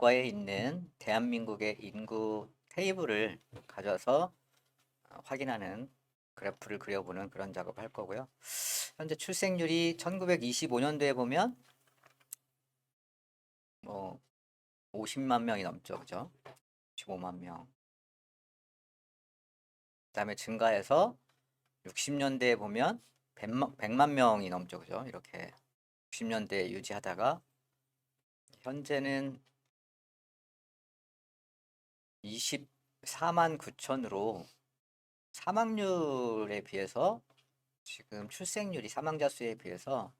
기계과에 있는 대한민국의 인구 테이블을 가져서 어, 확인하는 그래프를 그려보는 그런 작업을 할 거고요. 현재 출생률이 1925년도에 보면 뭐 50만 명이 넘죠, 그죠? 15만 명. 그다음에 증가해서 60년대에 보면 100만, 100만 명이 넘죠, 그죠? 이렇게 60년대에 유지하다가 현재는 24만 9천으로 사망률에 비해서 지금 출생률이 사망자 수에 비해서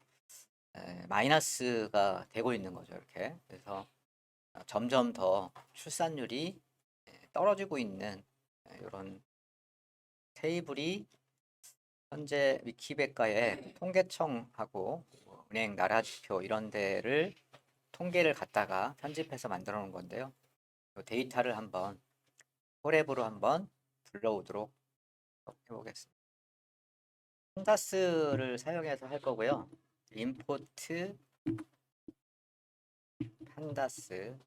에, 마이너스가 되고 있는 거죠. 이렇게. 그래서 어, 점점 더 출산율이 에, 떨어지고 있는 이런 테이블이 현재 위키백과의 통계청하고 뭐 은행 나라지표 이런 데를 통계를 갖다가 편집해서 만들어 놓은 건데요. 이 데이터를 한번 포랩으로 한번 불러오도록 해보겠습니다. 판다스를 사용해서 할 거고요. 임포트 판다스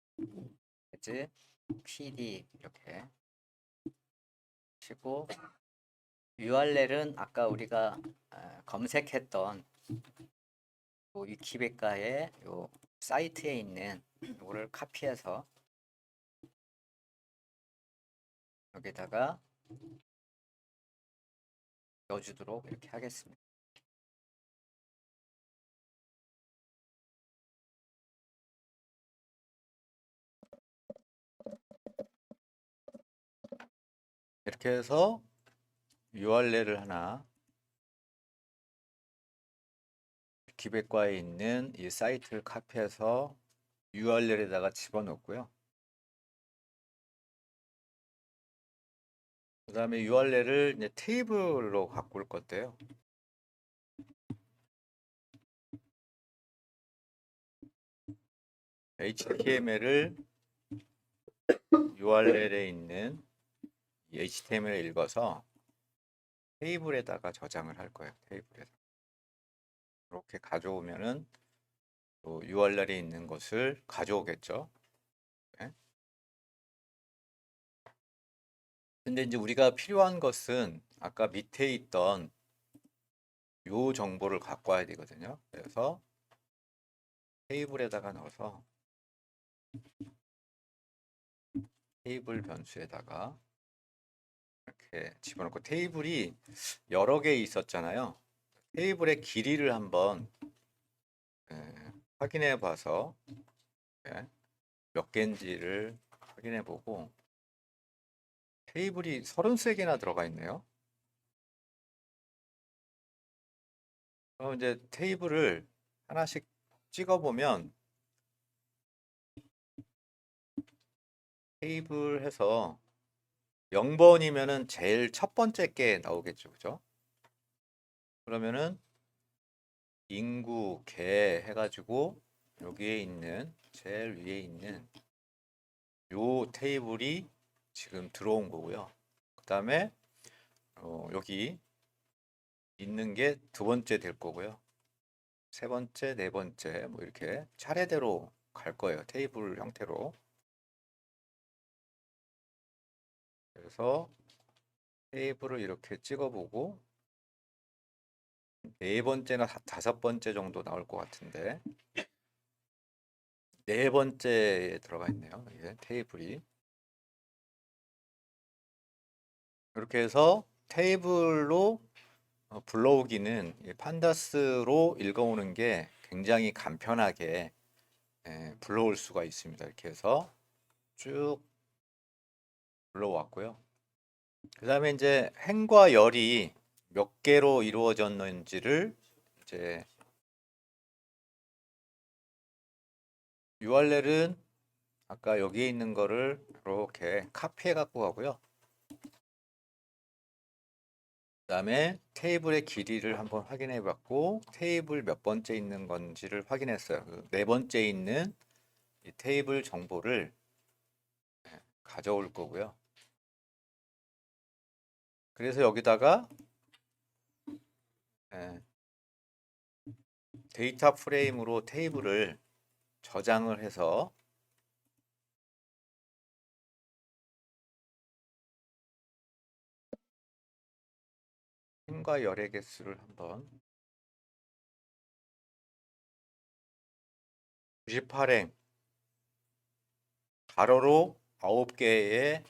즈 pd 이렇게 치고 URL은 아까 우리가 아, 검색했던 요 위키백과의 요 사이트에 있는 요거를 카피해서 여기다가 넣어주도록 이렇게 하겠습니다. 이렇게 해서 URL을 하나 기백과에 있는 이 사이트를 카피해서 URL에다가 집어넣고요. 그 다음에 URL을 이제 테이블로 올 건데요. HTML을 URL에 있는 이 HTML을 읽어서 테이블에다가 저장을 할 거예요. 테이블에다. 이렇게 가져오면은 또 URL에 있는 것을 가져오겠죠. 네. 근데 이제 우리가 필요한 것은 아까 밑에 있던 요 정보를 갖고 와야 되거든요. 그래서 테이블에다가 넣어서 테이블 변수에다가 이렇게 집어넣고 테이블이 여러 개 있었잖아요. 테이블의 길이를 한번 예, 확인해 봐서 예, 몇 개인지를 확인해 보고 테이블이 33개나 들어가 있네요. 그럼 이제 테이블을 하나씩 찍어 보면 테이블 해서 0번이면은 제일 첫 번째 게 나오겠죠. 그죠? 그러면은 인구 개 해가지고 여기에 있는 제일 위에 있는 요 테이블이 지금 들어온 거고요. 그 다음에 어, 여기 있는 게 두 번째 될 거고요. 세 번째, 네 번째 뭐 이렇게 차례대로 갈 거예요. 테이블 형태로. 그래서 테이블을 이렇게 찍어보고 네 번째나 다, 다섯 번째 정도 나올 것 같은데 네 번째에 들어가 있네요. 이게 테이블이 이렇게 해서 테이블로 어, 불러오기는 이 판다스로 읽어오는 게 굉장히 간편하게 예, 불러올 수가 있습니다. 이렇게 해서 쭉 불러왔고요. 그 다음에 이제 행과 열이 몇 개로 이루어졌는지를 이제 URL은 아까 여기에 있는 거를 이렇게 카피해 갖고 가고요. 다음에 테이블의 길이를 한번 확인해 봤고 테이블 몇 번째 있는 건지를 확인했어요. 그 네 번째 있는 이 테이블 정보를 가져올 거고요. 그래서 여기다가 예, 데이터 프레임으로 테이블을 저장을 해서 첨가 열의 개수를 한번 98행 가로로 9개의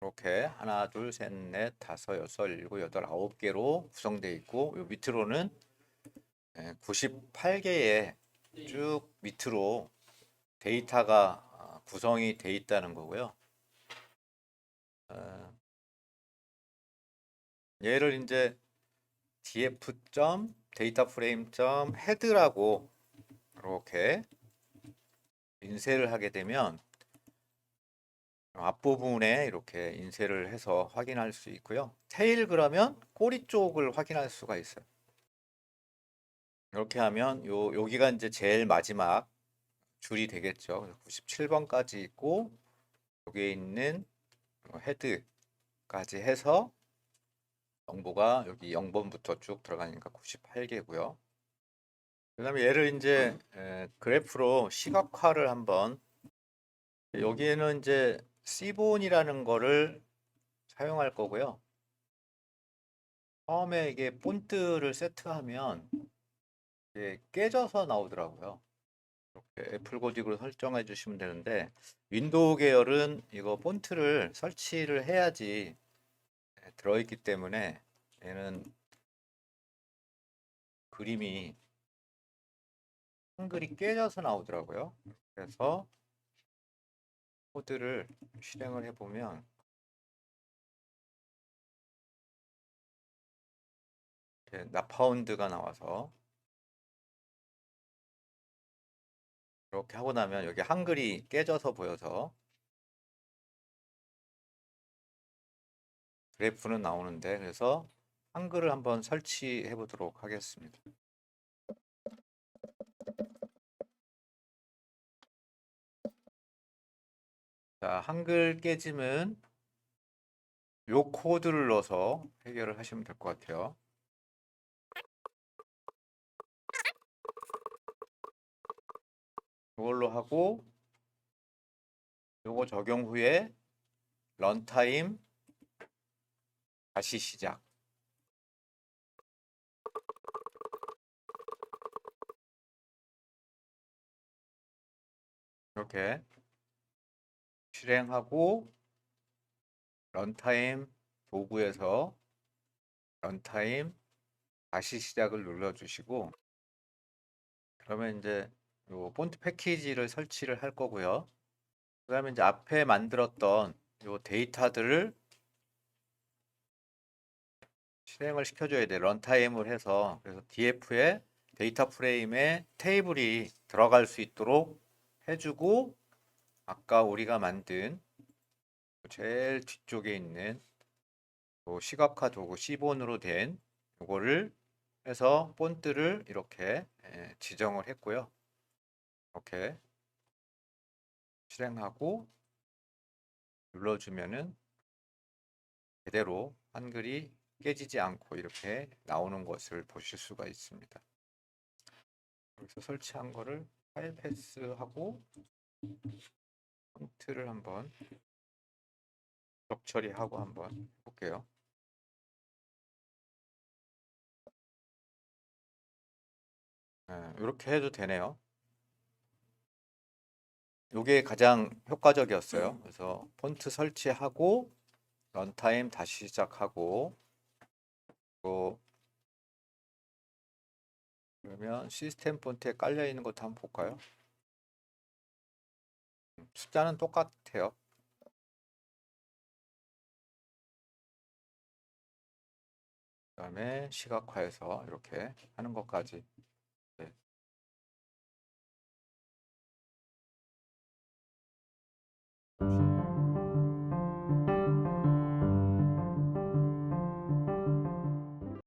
이렇게 하나 둘 셋 넷 다섯 여섯 일곱 여덟 아홉 개로 구성되어 있고 요 밑으로는 98개의 쭉 밑으로 데이터가 아, 구성이 돼 있다는 거고요. 어, 얘를 이제 df 점 데이터 프레임 점 헤드라고 이렇게 인쇄를 하게 되면 앞부분에 이렇게 인쇄를 해서 확인할 수 있고요. 테일 그러면 꼬리 쪽을 확인할 수가 있어요. 이렇게 하면 요 여기가 이제 제일 마지막 줄이 되겠죠. 97번까지 있고 여기에 있는 헤드까지 해서 정보가 여기 0번부터 쭉 들어가니까 98개고요. 그다음에 얘를 이제 에, 그래프로 시각화를 한번 여기에는 이제 C본이라는 거를 사용할 거고요. 처음에 이게 폰트를 세트하면 이게 깨져서 나오더라고요. 이렇게 애플 고딕으로 설정해 주시면 되는데 윈도우 계열은 이거 폰트를 설치를 해야지 들어있기 때문에 얘는 그림이 한글이 깨져서 나오더라고요. 그래서 코드를 실행을 해보면 나파운드가 나와서 이렇게 하고 나면 여기 한글이 깨져서 보여서 그래프는 나오는데 그래서 한글을 한번 설치해 보도록 하겠습니다. 자, 한글 깨짐은 요 코드를 넣어서 해결을 하시면 될 것 같아요. 이걸로 하고 요거 적용 후에 런타임 다시 시작 이렇게 실행하고 런타임 도구에서 런타임 다시 시작을 눌러 주시고 그러면 이제 요 폰트 패키지를 설치를 할 거고요. 그 다음에 이제 앞에 만들었던 요 데이터들을 실행을 시켜줘야 돼. 런타임을 해서 그래서 df에 데이터 프레임에 테이블이 들어갈 수 있도록 해주고 아까 우리가 만든 제일 뒤쪽에 있는 요 시각화 도구 C본으로 된 요거를 해서 폰트를 이렇게 예, 지정을 했고요. 이렇게 실행하고 눌러주면은 제대로 한글이 깨지지 않고 이렇게 나오는 것을 보실 수가 있습니다. 여기서 설치한 거를 파일 패스하고 폰트를 한번 적 처리하고 한번 볼게요. 네, 이렇게 해도 되네요. 이게 가장 효과적이었어요. 그래서 폰트 설치하고 런타임 다시 시작하고 또 그러면 시스템 폰트에 깔려 있는 것도 한번 볼까요? 음, 숫자는 똑같아요. 그 다음에 시각화해서 이렇게 하는 것까지 네.